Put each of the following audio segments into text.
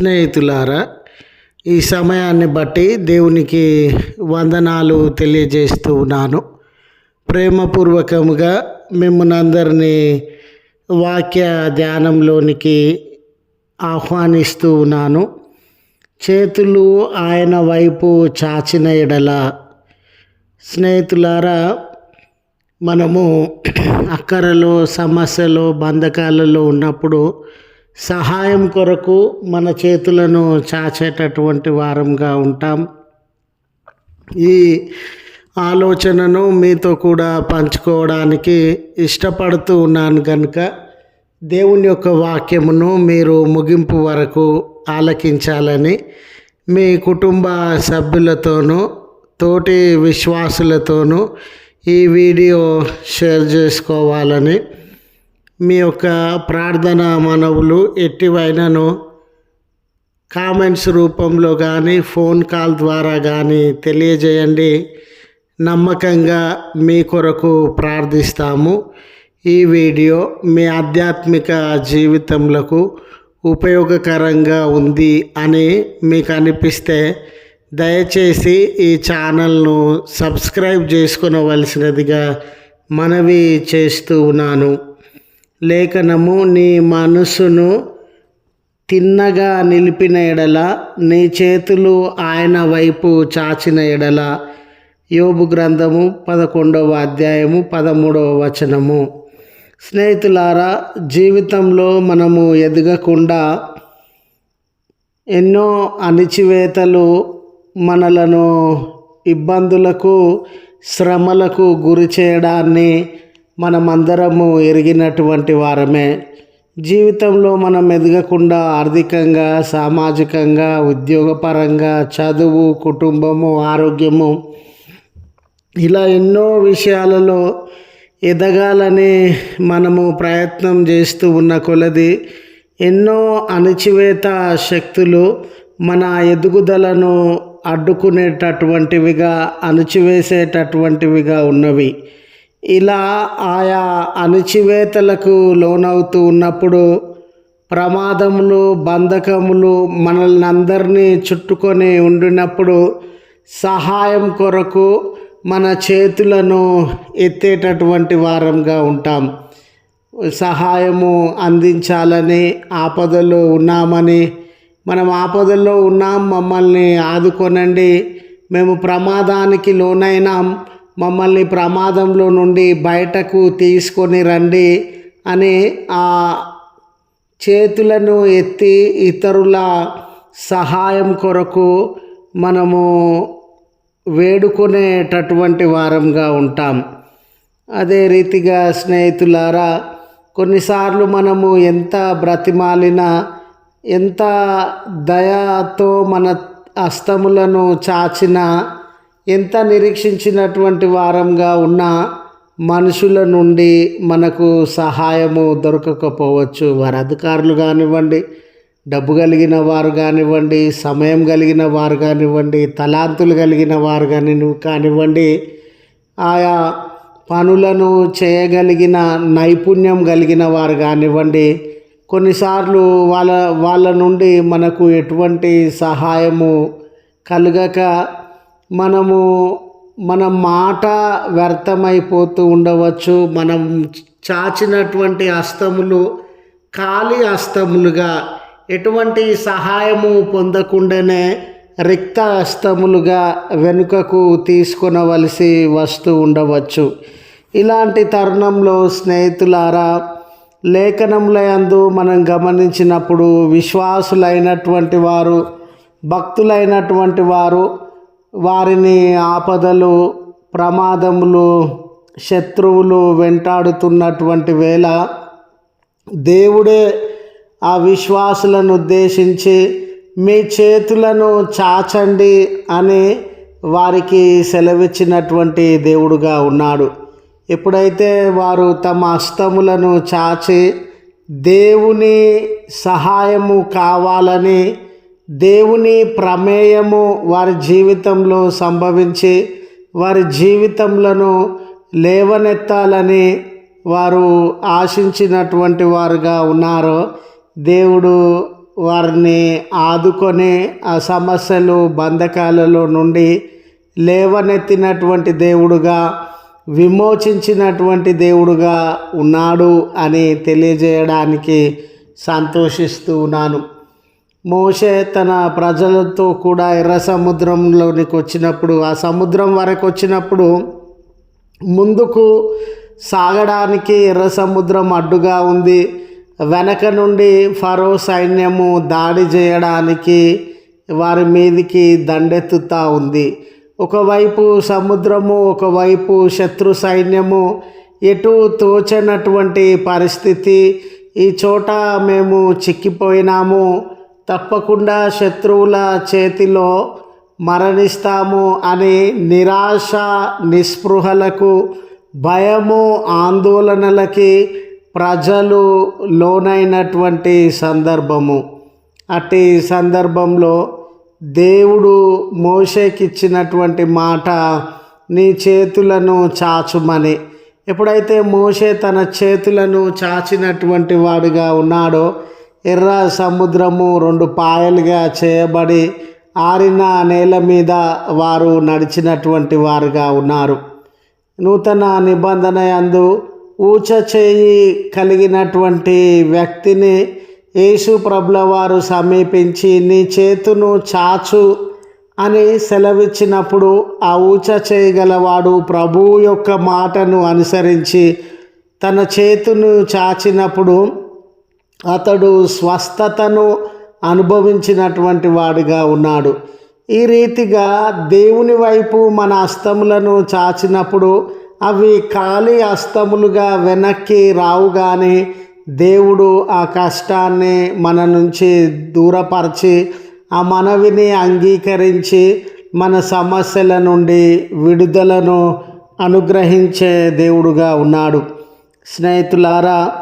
స్నేహితులారా ఈ సమయాన్ని బట్టి దేవునికి వందనాలు తెలియజేస్తూ ఉన్నాను. ప్రేమపూర్వకముగా మిమ్మల్ని అందరినీ వాక్య ధ్యానంలోనికి ఆహ్వానిస్తూ ఉన్నాను. చేతులు ఆయన వైపు చాచిన ఎడల స్నేహితులారా మనము అక్కరలో సమస్యలో బంధకాలలో ఉన్నప్పుడు సహాయం కొరకు మన చేతులను చాచేటటువంటి వారంగా ఉంటాం. ఈ ఆలోచనను మీతో కూడా పంచుకోవడానికి ఇష్టపడుతూ ఉన్నాను కనుక దేవుని యొక్క వాక్యమును మీరు ముగింపు వరకు ఆలకించాలని మీ కుటుంబ సభ్యులతోనూ తోటి విశ్వాసులతోనూ ఈ వీడియో షేర్ చేసుకోవాలని మీ యొక్క ప్రార్థన మనవులు ఎట్టివైనను? కామెంట్స్ రూపంలో కానీ ఫోన్ కాల్ ద్వారా కానీ తెలియజేయండి. నమ్మకంగా మీ కొరకు ప్రార్థిస్తాము. ఈ వీడియో మీ ఆధ్యాత్మిక జీవితంలో ఉపయోగకరంగా ఉంది అని మీకు అనిపిస్తే దయచేసి ఈ ఛానల్ను సబ్స్క్రైబ్ చేసుకునవలసినదిగా మనవి చేస్తూ ఉన్నాను. లేఖనము నీ మనసును తిన్నగా నిలిపిన ఎడల నీ చేతులు ఆయన వైపు చాచిన ఎడల. యోబు గ్రంథము పదకొండవ అధ్యాయము పదమూడవ వచనము. స్నేహితులారా జీవితంలో మనము ఎదగకుండా ఎన్నో అణిచివేతలు మనలను ఇబ్బందులకు శ్రమలకు గురి చేయడాన్ని మనమందరము ఎరిగినటువంటి వారమే. జీవితంలో మనం ఎదగకుండా ఆర్థికంగా సామాజికంగా ఉద్యోగపరంగా చదువు కుటుంబము ఆరోగ్యము ఇలా ఎన్నో విషయాలలో ఎదగాలని మనము ప్రయత్నం చేస్తూ ఉన్న కొలది ఎన్నో అణచివేత శక్తులు మన ఎదుగుదలను అడ్డుకునేటటువంటివిగా అణచివేసేటటువంటివిగా ఉన్నవి. ఇలా ఆయా అణచివేతలకు లోనవుతూ ఉన్నప్పుడు ప్రమాదములు బంధకములు మనల్ని అందరినీ చుట్టుకొని ఉండినప్పుడు సహాయం కొరకు మన చేతులను ఎత్తేటటువంటి వారంగా ఉంటాం. సహాయము అందించాలని ఆపదలో ఉన్నామని మనం ఆపదల్లో ఉన్నాం మమ్మల్ని ఆదుకొనండి. మేము ప్రమాదానికి లోనైనాం. మమ్మల్ని ప్రమాదంలో నుండి బయటకు తీసుకొని రండి అని ఆ చేతులను ఎత్తి ఇతరుల సహాయం కొరకు మనము వేడుకునేటటువంటి వారంగా ఉంటాం. అదే రీతిగా స్నేహితులారా కొన్నిసార్లు మనము ఎంత బ్రతిమాలినా ఎంత దయతో మన హస్తములను చాచినా ఎంత నిరీక్షించినటువంటి వారంగా ఉన్న మనుషుల నుండి మనకు సహాయము దొరకకపోవచ్చు. వారి అధికారులు కానివ్వండి డబ్బు కలిగిన వారు కానివ్వండి సమయం కలిగిన వారు కానివ్వండి తలాంతులు కలిగిన వారు కానీ కానివ్వండి ఆయా పనులను చేయగలిగిన నైపుణ్యం కలిగిన వారు కానివ్వండి కొన్నిసార్లు వాళ్ళ వాళ్ళ నుండి మనకు ఎటువంటి సహాయము కలగక మనము మన మాట వ్యర్థమైపోతూ ఉండవచ్చు. మనం చాచినటువంటి హస్తములు ఖాళీ హస్తములుగా ఎటువంటి సహాయము పొందకుండానే రిక్త హస్తములుగా వెనుకకు తీసుకొనవలసి వస్తూ ఉండవచ్చు. ఇలాంటి తరుణంలో స్నేహితులారా లేఖనములందు మనం గమనించినప్పుడు విశ్వాసులైనటువంటి వారు భక్తులైనటువంటి వారు వారిని ఆపదలు ప్రమాదములు శత్రువులు వెంటాడుతున్నటువంటి వేళ దేవుడే ఆ విశ్వాసులను ఉద్దేశించి మీ చేతులను చాచండి అని వారికి సెలవిచ్చినటువంటి దేవుడుగా ఉన్నాడు. ఎప్పుడైతే వారు తమ హస్తములను చాచి దేవుని సహాయము కావాలని దేవుని ప్రమేయము వారి జీవితంలో సంభవించి వారి జీవితంలో లేవనెత్తాలని వారు ఆశించినటువంటి వారుగా ఉన్నారో. దేవుడు వారిని ఆదుకొని ఆ సమస్యలు బంధకాలలో నుండి లేవనెత్తినటువంటి దేవుడుగా విమోచించినటువంటి దేవుడుగా ఉన్నాడు అని తెలియజేయడానికి సంతోషిస్తూ ఉన్నాను. మోషే తన ప్రజలతో కూడా ఎర్ర సముద్రంలోనికి వచ్చినప్పుడు ఆ సముద్రం వరకు వచ్చినప్పుడు ముందుకు సాగడానికి ఎర్ర సముద్రం అడ్డుగా ఉంది. వెనక నుండి ఫరో సైన్యము దాడి చేయడానికి వారి మీదికి దండెత్తుతా ఉంది. ఒకవైపు సముద్రము ఒకవైపు శత్రు సైన్యము ఎటు తోచనటువంటి పరిస్థితి. ఈ చోట మేము చిక్కిపోయినాము. తప్పకుండా శత్రువుల చేతిలో మరణిస్తాము అని నిరాశ నిస్పృహలకు భయము ఆందోళనలకి ప్రజలు లోనైనటువంటి సందర్భము. అట్టి సందర్భంలో దేవుడు మోషేకిచ్చినటువంటి మాట నీ చేతులను చాచుమని. ఎప్పుడైతే మోషే తన చేతులను చాచినటువంటి వాడుగా ఉన్నాడో ఎర్ర సముద్రము రెండు పాయలుగా చేయబడి ఆరిన నేల మీద వారు నడిచినటువంటి వారుగా ఉన్నారు. నూతన నిబంధన యందు ఊచ చేయి కలిగినటువంటి వ్యక్తిని యేసు ప్రభుల వారు సమీపించి నీ చేతును చాచు అని సెలవిచ్చినప్పుడు ఆ ఊచ చేయగలవాడు ప్రభువు యొక్క మాటను అనుసరించి తన చేతును చాచినప్పుడు అతడు స్వస్థతను అనుభవించినటువంటి వాడిగా ఉన్నాడు. ఈ రీతిగా దేవుని వైపు మన హస్తములను చాచినప్పుడు అవి ఖాళీ హస్తములుగా వెనక్కి రావు కానీ దేవుడు ఆ కష్టాన్ని మన నుంచి దూరపరిచి ఆ మనవిని అంగీకరించి మన సమస్యల నుండి విడుదలను అనుగ్రహించే దేవుడుగా ఉన్నాడు. స్నేహితులారా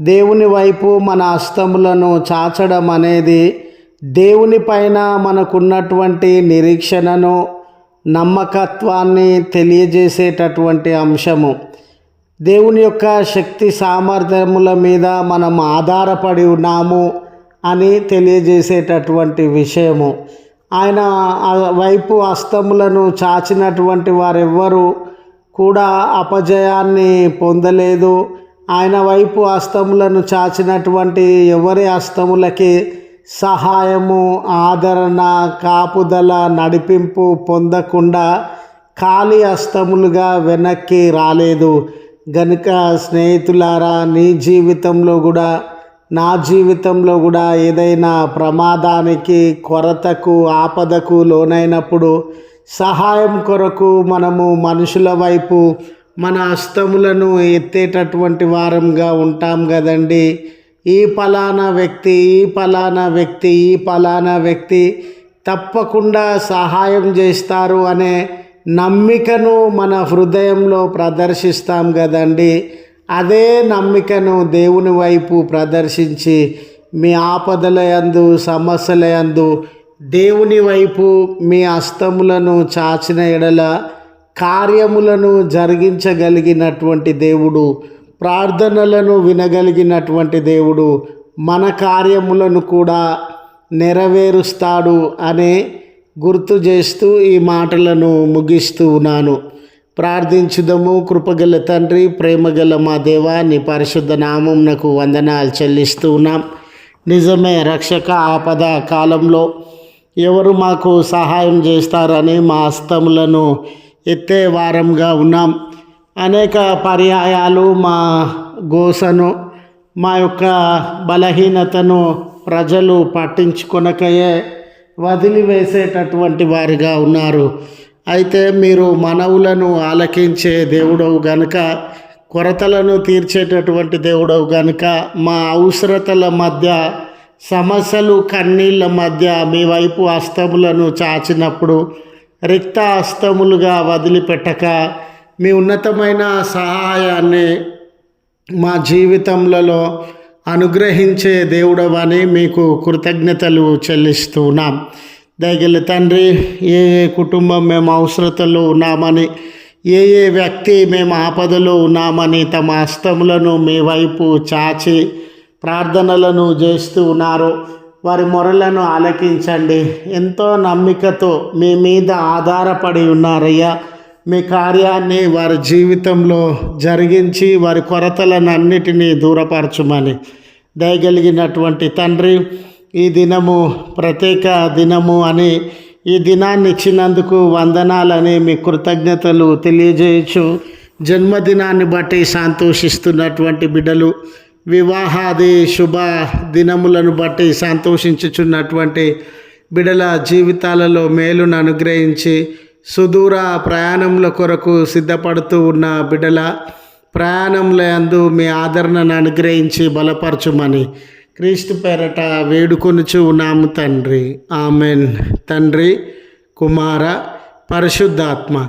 దేవుని వైపు మన హస్తములను చాచడం అనేది దేవుని పైన మనకున్నటువంటి నిరీక్షణను నమ్మకత్వాన్ని తెలియజేసేటటువంటి అంశము. దేవుని యొక్క శక్తి సామర్థ్యముల మీద మనం ఆధారపడి ఉన్నాము అని తెలియజేసేటటువంటి విషయము. ఆయన వైపు హస్తములను చాచినటువంటి వారెవ్వరూ కూడా అపజయాన్ని పొందలేదు. ఆయన వైపు హస్తములను చాచినటువంటి ఎవరి హస్తములకి సహాయము ఆదరణ కాపుదల నడిపింపు పొందకుండా ఖాళీ హస్తములుగా వెనక్కి రాలేదు. గనుక స్నేహితులారా నీ జీవితంలో కూడా నా జీవితంలో కూడా ఏదైనా ప్రమాదానికి కొరతకు ఆపదకు లోనైనప్పుడు సహాయం కొరకు మనము మనుషుల వైపు మన హస్తములను ఎత్తేటటువంటి వారంగా ఉంటాం కదండి. ఈ పలానా వ్యక్తి ఈ పలానా వ్యక్తి ఈ పలానా వ్యక్తి తప్పకుండా సహాయం చేస్తారు అనే నమ్మికను మన హృదయంలో ప్రదర్శిస్తాం కదండి. అదే నమ్మికను దేవుని వైపు ప్రదర్శించి మీ ఆపదల యందు సమస్యల యందు దేవుని వైపు మీ హస్తములను చాచిన ఎడల కార్యములను జరిగించగలిగినటువంటి దేవుడు ప్రార్థనలను వినగలిగినటువంటి దేవుడు మన కార్యములను కూడా నెరవేరుస్తాడు అనే గుర్తు చేస్తూ ఈ మాటలను ముగిస్తూ ఉన్నాను. ప్రార్థించుదము. కృపగల తండ్రి ప్రేమగల మా దేవా నీ పరిశుద్ధ నామంనకు వందనాలు చెల్లిస్తూ ఉన్నాం. నిజమే రక్షక ఆపద కాలంలో ఎవరు మాకు సహాయం చేస్తారని మా హస్తములను ఎత్తే వారంగా ఉన్నాం. అనేక పర్యాయాలు మా గోసను మా యొక్క బలహీనతను ప్రజలు పట్టించుకొనకయే వదిలివేసేటటువంటి వారిగా ఉన్నారు. అయితే మీరు మనవులను ఆలకించే దేవుడవు గనుక కొరతలను తీర్చేటటువంటి దేవుడవు గనుక మా అవసరతల మధ్య సమస్యలు కన్నీళ్ళ మధ్య మీ వైపు హస్తములను చాచినప్పుడు రిక్త హస్తములుగా వదిలిపెట్టక మీ ఉన్నతమైన సహాయాన్ని మా జీవితంలో అనుగ్రహించే దేవుడవని మీకు కృతజ్ఞతలు చెల్లిస్తున్నాం. దగ్గర తండ్రి ఏ ఏ కుటుంబం మేము అవసరతలో ఉన్నామని ఏ ఏ వ్యక్తి మేము ఆపదలో ఉన్నామని తమ హస్తములను మీ వైపు చాచి ప్రార్థనలను చేస్తూ ఉన్నారు. వారి మొరలను ఆలకించండి. ఎంతో నమ్మికతో మీ మీద ఆధారపడి ఉన్నారయ్యా. మీ కార్యాన్ని వారి జీవితంలో జరిగించి వారి కొరతలను అన్నిటినీ దూరపరచుమని దయగలిగినటువంటి తండ్రి ఈ దినము ప్రత్యేక దినము అని ఈ దినాన్ని ఇచ్చినందుకు వందనాలని మీ కృతజ్ఞతలు తెలియజేయచ్చు. జన్మదినాన్ని బట్టి సంతోషిస్తున్నటువంటి బిడ్డలు వివాహాది శుభ దినములను బట్టి సంతోషించుచున్నటువంటి బిడల జీవితాలలో మేలును అనుగ్రహించి సుదూర ప్రయాణముల కొరకు సిద్ధపడుతూ ఉన్న బిడల ప్రయాణంలో అందు మీ ఆదరణను అనుగ్రహించి బలపరచుమని క్రీస్తు పేరట వేడుకొనుచు ఉన్నాము తండ్రి. ఆమెన్. తండ్రి కుమార పరిశుద్ధాత్మ.